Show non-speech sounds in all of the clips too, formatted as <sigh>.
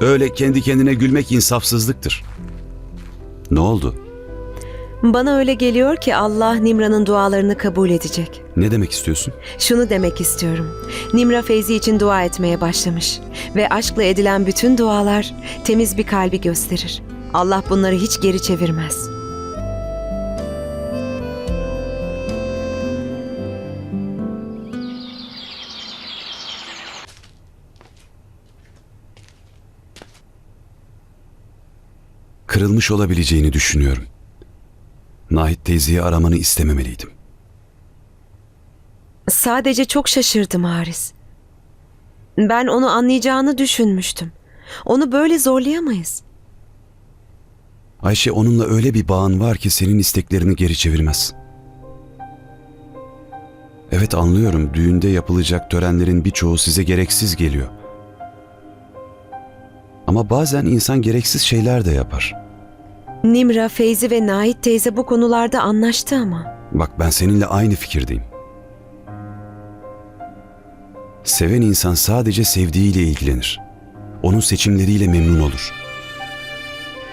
Öyle kendi kendine gülmek insafsızlıktır. Ne oldu? Bana öyle geliyor ki Allah Nimra'nın dualarını kabul edecek. Ne demek istiyorsun? Şunu demek istiyorum. Nimra Feyzi için dua etmeye başlamış. Ve aşkla edilen bütün dualar temiz bir kalbi gösterir. Allah bunları hiç geri çevirmez. Kırılmış olabileceğini düşünüyorum. Nahit teyzeyi aramanı istememeliydim. Sadece çok şaşırdım Haris. Ben onu anlayacağını düşünmüştüm. Onu böyle zorlayamayız. Ayşe onunla öyle bir bağın var ki senin isteklerini geri çevirmez. Evet anlıyorum düğünde yapılacak törenlerin birçoğu size gereksiz geliyor. Ama bazen insan gereksiz şeyler de yapar. Nimra, Feyzi ve Nait teyze bu konularda anlaştı ama. Bak ben seninle aynı fikirdeyim. Seven insan sadece sevdiğiyle ilgilenir. Onun seçimleriyle memnun olur.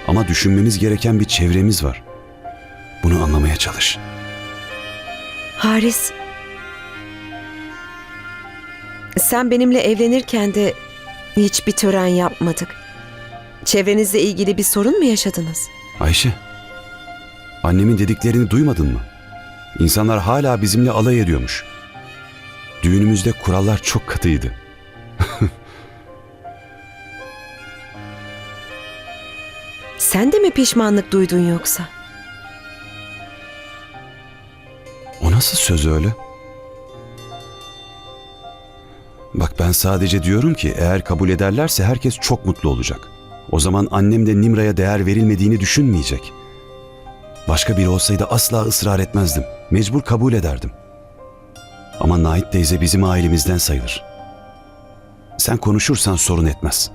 Ama düşünmemiz gereken bir çevremiz var. Bunu anlamaya çalış. Haris, sen benimle evlenirken de hiçbir tören yapmadık. Çevrenizle ilgili bir sorun mu yaşadınız? Ayşe, annemin dediklerini duymadın mı? İnsanlar hala bizimle alay ediyormuş. Düğünümüzde kurallar çok katıydı. <laughs> Sen de mi pişmanlık duydun yoksa? O nasıl söz öyle? Bak ben sadece diyorum ki eğer kabul ederlerse herkes çok mutlu olacak. O zaman annem de Nimra'ya değer verilmediğini düşünmeyecek. Başka biri olsaydı asla ısrar etmezdim. Mecbur kabul ederdim. Ama Nait teyze bizim ailemizden sayılır. Sen konuşursan sorun etmez.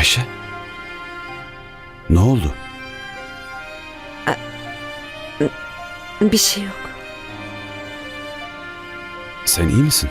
Ayşe. Ne oldu? Bir şey yok. Sen iyi misin?